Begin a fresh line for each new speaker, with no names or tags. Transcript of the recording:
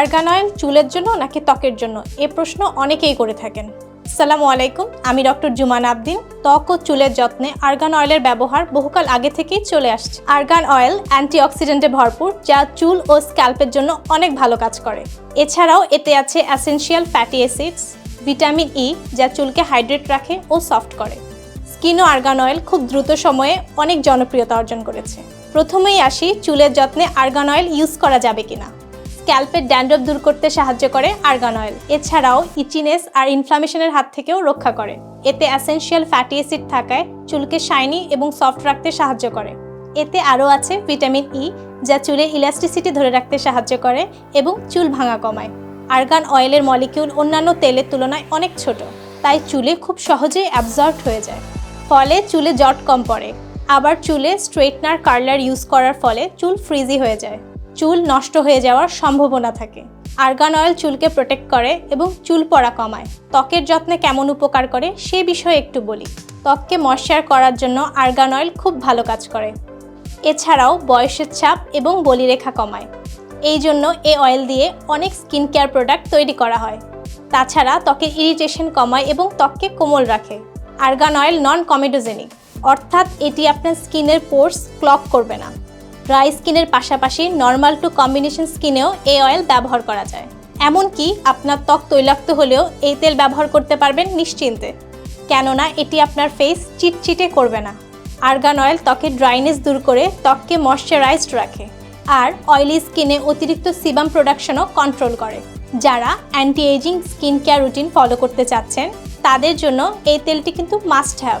Argan oil চুলের জন্য নাকি ত্বকের জন্য? এ প্রশ্ন অনেকেই করে থাকেন। সালামু আলাইকুম, আমি ডক্টর জুমান আবদিন। ত্বক ও চুলের যত্নে আর্গান অয়েলের ব্যবহার বহুকাল আগে থেকেই চলে আসছে। আর্গান অয়েল অ্যান্টিঅক্সিডেন্টে ভরপুর, যা চুল ও স্ক্যাল্পের জন্য অনেক ভালো কাজ করে। এছাড়াও এতে আছে essential fatty acids, vitamin E যা চুলকে হাইড্রেট রাখে ও সফট করে। স্কিন ও আর্গান অয়েল খুব দ্রুত সময়ে অনেক জনপ্রিয়তা অর্জন করেছে। প্রথমেই আসি চুলের যত্নে আর্গান অয়েল ইউজ করা যাবে কিনা। স্ক্যাল্পের ড্যান্ড্রফ দূর করতে সাহায্য করে আর্গান অয়েল। এছাড়াও ইচিনেস আর ইনফ্লামেশনের হাত থেকেও রক্ষা করে। এতে অ্যাসেনশিয়াল ফ্যাটি অ্যাসিড থাকায় চুলকে শাইনি এবং সফট রাখতে সাহায্য করে। এতে আরও আছে ভিটামিন ই যা চুলে ইলাস্টিসিটি ধরে রাখতে সাহায্য করে এবং চুল ভাঙা কমায়। আর্গান অয়েলের মলিকিউল অন্যান্য তেলের তুলনায় অনেক ছোট, তাই চুলে খুব সহজেই অ্যাবজর্ব হয়ে যায়। ফলে চুলে জট কম পড়ে। আবার চুলে স্ট্রেটনার কার্লার ইউজ করার ফলে চুল ফ্রিজি হয়ে যায়। চুল নষ্ট হয়ে যাওয়ার সম্ভাবনা থাকে। আর্গান অয়েল চুলকে প্রোটেক্ট করে এবং চুল পড়া কমায়। ত্বকের যত্নে কেমন উপকার করে সে বিষয়ে একটু বলি। ত্বককে ময়শ্চার করার জন্য আর্গান অয়েল খুব ভালো কাজ করে। এছাড়াও বয়সের চাপ এবং বলিরেখা কমায়। এই জন্য এ অয়েল দিয়ে অনেক স্কিন কেয়ার প্রোডাক্ট তৈরি করা হয়। তাছাড়া ত্বকের ইরিটেশন কমায় এবং ত্বককে কোমল রাখে। আর্গান অয়েল নন কমেডোজেনিক অর্থাৎ এটি আপনার স্কিনের পোর্স ক্লক করবে না। ড্রাই স্কিনের পাশাপাশি নর্মাল টু কম্বিনেশন স্কিনেও এই অয়েল ব্যবহার করা যায়। এমনকি আপনার ত্বক তৈলাক্ত হলেও এই তেল ব্যবহার করতে পারবেন নিশ্চিন্তে। কেননা এটি আপনার ফেস চিটচিটে করবে না। আর্গান অয়েল ত্বকের ড্রাইনেস দূর করে ত্বককে ময়শ্চারাইজড রাখে। আর অয়েলি স্কিনে অতিরিক্ত সিবাম প্রোডাকশনও কন্ট্রোল করে। যারা anti ageing skin care routine follow করতে চাচ্ছেন, তাদের জন্য এই তেলটি কিন্তু মাস্ট হ্যাভ